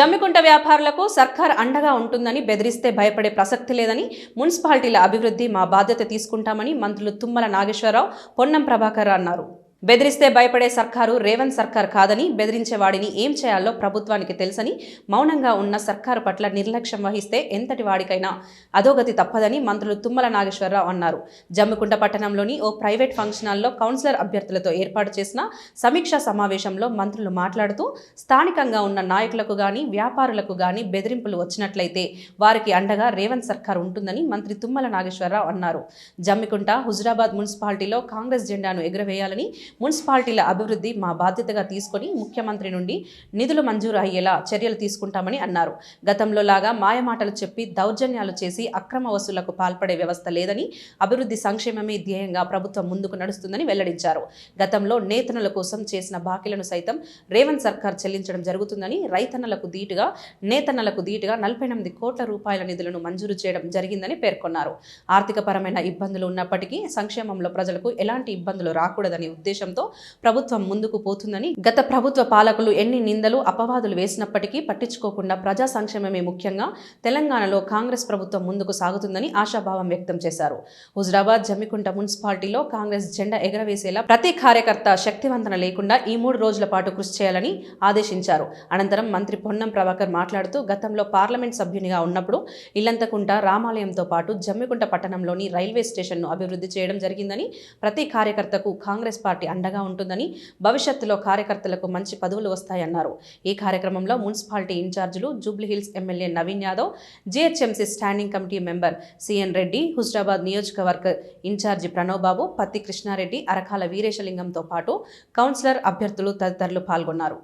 జమ్మికుంట వ్యాపారులకు సర్కార్ అండగా ఉంటుందని బెదిరిస్తే భయపడే ప్రసక్తి లేదని మున్సిపాలిటీల అభివృద్ధి మా బాధ్యత తీసుకుంటామని మంత్రులు తుమ్మల నాగేశ్వరరావు పొన్నం ప్రభాకర్ అన్నారు. బెదిరిస్తే భయపడే సర్కారు రేవంత్ సర్కార్ కాదని బెదిరించే వాడిని ఏం చేయాలో ప్రభుత్వానికి తెలుసని మౌనంగా ఉన్న సర్కారు పట్ల నిర్లక్ష్యం వహిస్తే ఎంతటి వాడికైనా అధోగతి తప్పదని మంత్రులు తుమ్మల నాగేశ్వరరావు అన్నారు. జమ్మికుంట పట్టణంలోని ఓ ప్రైవేట్ ఫంక్షన్ హాల్లో కౌన్సిలర్ అభ్యర్థులతో ఏర్పాటు చేసిన సమీక్షా సమావేశంలో మంత్రులు మాట్లాడుతూ స్థానికంగా ఉన్న నాయకులకు గాని వ్యాపారులకు గాని బెదిరింపులు వచ్చినట్లయితే వారికి అండగా రేవంత్ సర్కార్ ఉంటుందని మంత్రి తుమ్మల నాగేశ్వరరావు అన్నారు. జమ్మికుంట హుజురాబాద్ మున్సిపాలిటీలో కాంగ్రెస్ జెండాను ఎగురవేయాలని మున్సిపాలిటీల అభివృద్ధి మా బాధ్యతగా తీసుకొని ముఖ్యమంత్రి నుండి నిధులు మంజూరు అయ్యేలా చర్యలు తీసుకుంటామని అన్నారు. గతంలో లాగా మాయమాటలు చెప్పి దౌర్జన్యాలు చేసి అక్రమ వసూళ్ళకు పాల్పడే వ్యవస్థ లేదని అభివృద్ధి సంక్షేమమే ధ్యేయంగా ప్రభుత్వం ముందుకు నడుస్తుందని వెల్లడించారు. గతంలో నేతనుల కోసం చేసిన బాకీలను సైతం రేవంత్ సర్కార్ చెల్లించడం జరుగుతుందని రైతన్నలకు ధీటుగా నేతన్నలకు ధీటుగా నలభై ఎనిమిది కోట్ల రూపాయల నిధులను మంజూరు చేయడం జరిగిందని పేర్కొన్నారు. ఆర్థికపరమైన ఇబ్బందులు ఉన్నప్పటికీ సంక్షేమంలో ప్రజలకు ఎలాంటి ఇబ్బందులు రాకూడదనే ఉద్దేశంతో ప్రభుత్వం ముందుకు పోతుందని గత ప్రభుత్వ పాలకులు ఎన్ని నిందలు అపవాదులు వేసినప్పటికీ పట్టించుకోకుండా ప్రజా సంక్షేమమే ముఖ్యంగా తెలంగాణలో కాంగ్రెస్ ప్రభుత్వం ముందుకు సాగుతుందని ఆశాభావం వ్యక్తం చేశారు. హుజరాబాద్ జమ్మికుంట మున్సిపాలిటీలో కాంగ్రెస్ జెండా ఎగరవేసేలా ప్రతి కార్యకర్త శక్తివంతన లేకుండా ఈ మూడు రోజుల పాటు కృషి చేయాలని ఆదేశించారు. అనంతరం మంత్రి పొన్నం ప్రభాకర్ మాట్లాడుతూ గతంలో పార్లమెంట్ సభ్యునిగా ఉన్నప్పుడు ఇల్లంతకుంట రామాలయంతో పాటు జమ్మికుంట పట్టణంలోని రైల్వే స్టేషన్ను అభివృద్ధి చేయడం జరిగిందని ప్రతి కార్యకర్తకు కాంగ్రెస్ పార్టీ అండగా ఉంటుందని భవిష్యత్తులో కార్యకర్తలకు మంచి పదవులు వస్తాయన్నారు. ఈ కార్యక్రమంలో మున్సిపాలిటీ ఇన్ఛార్జీలు Jubilee Hills MLA Naveen Yadav GHMC standing committee member CN Reddy Huzurabad నియోజకవర్గ ఇన్ఛార్జి ప్రణవ్ బాబు పత్తి కృష్ణారెడ్డి అరకాల వీరేశలింగంతో పాటు కౌన్సిలర్ అభ్యర్థులు తదితరులు పాల్గొన్నారు.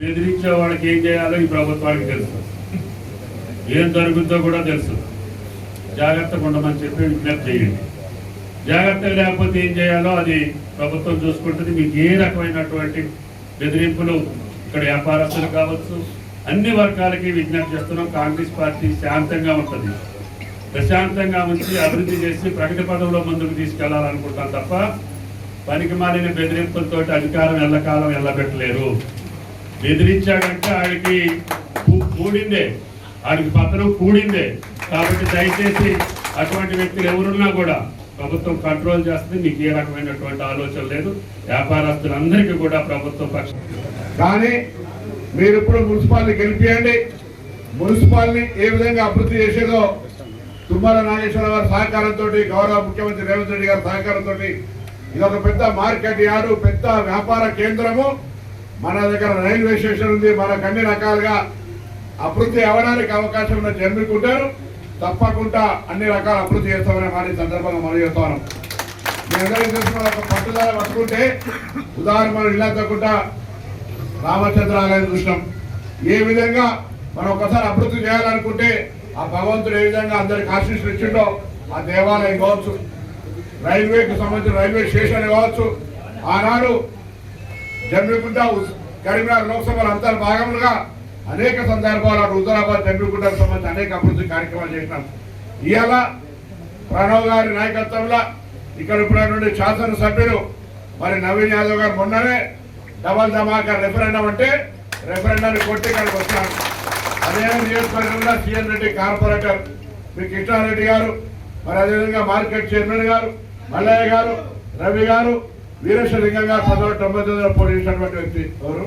బెదిరించే వాళ్ళకి ఏం చేయాలో ఈ ప్రభుత్వానికి తెలుసు. ఏం జరుగుతుందో కూడా తెలుసు. జాగ్రత్తగా ఉండమని చెప్పి విజ్ఞప్తి చేయండి. జాగ్రత్తలు లేకపోతే ఏం చేయాలో అది ప్రభుత్వం చూసుకుంటుంది. మీకు ఏ రకమైనటువంటి బెదిరింపులు ఇక్కడ వ్యాపారస్తులు కావచ్చు అన్ని వర్గాలకి విజ్ఞప్తి చేస్తున్నాం. కాంగ్రెస్ పార్టీ శాంతంగా ఉంటుంది. ప్రశాంతంగా ఉంచి అభివృద్ధి చేసి ప్రగతి పదంలో ముందుకు తీసుకెళ్ళాలనుకుంటాం తప్ప పనికి మాలిన బెదిరింపులతోటి అధికారం ఎల్లకాలం ఎల్లబెట్టలేరు. బెదిరించాడంటే ఆడికి కూడిందే. ఆడికి పత్రం కూడిందే. కాబట్టి దయచేసి అటువంటి వ్యక్తులు ఎవరున్నా కూడా ప్రభుత్వం కంట్రోల్ చేస్తుంది. మీకు ఏ రకమైనటువంటి ఆలోచన లేదు. వ్యాపారస్తులందరికీ కూడా ప్రభుత్వం పక్ష కానీ మీరు ఇప్పుడు మున్సిపాలిటీ గెలిపియండి. మున్సిపాలిటీ ఏ విధంగా అభివృద్ధి చేసేదో తుమ్మల నాగేశ్వర గారి సహకారంతో గౌరవ ముఖ్యమంత్రి రేవంత్ రెడ్డి గారి సహకారంతో ఇది ఒక పెద్ద మార్కెట్ యార్డు పెద్ద వ్యాపార కేంద్రము. మన దగ్గర రైల్వే స్టేషన్ ఉంది. మనకు అన్ని రకాలుగా అభివృద్ధి అవడానికి అవకాశం ఉన్న జన్మికుంటారు తప్పకుండా అన్ని రకాల అభివృద్ధి చేస్తామనే మాట సందర్భంగా మనం చేస్తాను మీ అందరికీ ఒక పట్టుదల పట్టుకుంటే ఉదాహరణ మనం ఇలా తగ్గకుండా రామచంద్ర ఆలయం చూసినాం. ఏ విధంగా మనం ఒకసారి అభివృద్ధి చేయాలనుకుంటే ఆ భగవంతుడు ఏ విధంగా అందరికి ఆశీస్సులు ఇచ్చిండో ఆ దేవాలయం కావచ్చు రైల్వేకి సంబంధించిన రైల్వే స్టేషన్ కావచ్చు ఆనాడు జమ్మికుంట ఉస్- కరీంనగర్ లోక్సభ అంతర్ భాగములుగా అనేక సందర్భాలు అటు హుజరాబాద్ జమ్మికుంటకు సంబంధించి అనేక అభివృద్ధి కార్యక్రమాలు చేసినాం. ఇవాళ ప్రణవ్ గారి నాయకత్వంలో ఇక్కడ శాసన శాసనసభ్యులు మరి నవీన్ యాదవ్ గారు మొన్ననే డబల్ ధమాకా రెఫరెండం అంటే రెఫరెండాన్ని కొట్టి ఇక్కడికి వచ్చాను అదే నియోజకవర్గంలో సీఎన్ రెడ్డి కార్పొరేటర్ మీ కృష్ణారెడ్డి గారు మరి అదేవిధంగా మార్కెట్ చైర్మన్ గారు మల్లయ్య గారు రవి గారు వీరేశ్వరలింగం గారు పంతొమ్మిది తొంభై తొమ్మిదిలో పోటీ చేసినటువంటి వ్యక్తి ఎవరు?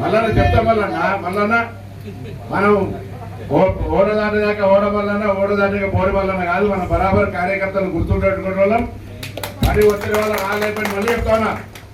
మల్లన్న చెప్తా మల్లన్న మల్లన్న. మనం ఓ- ఓడదాని దాకా ఓడ మల్లన్న ఓడదాని పోడి మల్లన్న కాదు మన బరాబర్ కార్యకర్తలు గుర్తుండేటువంటి వాళ్ళం. మరి వచ్చిన వాళ్ళ రాలేపని మళ్ళీ చెప్తానా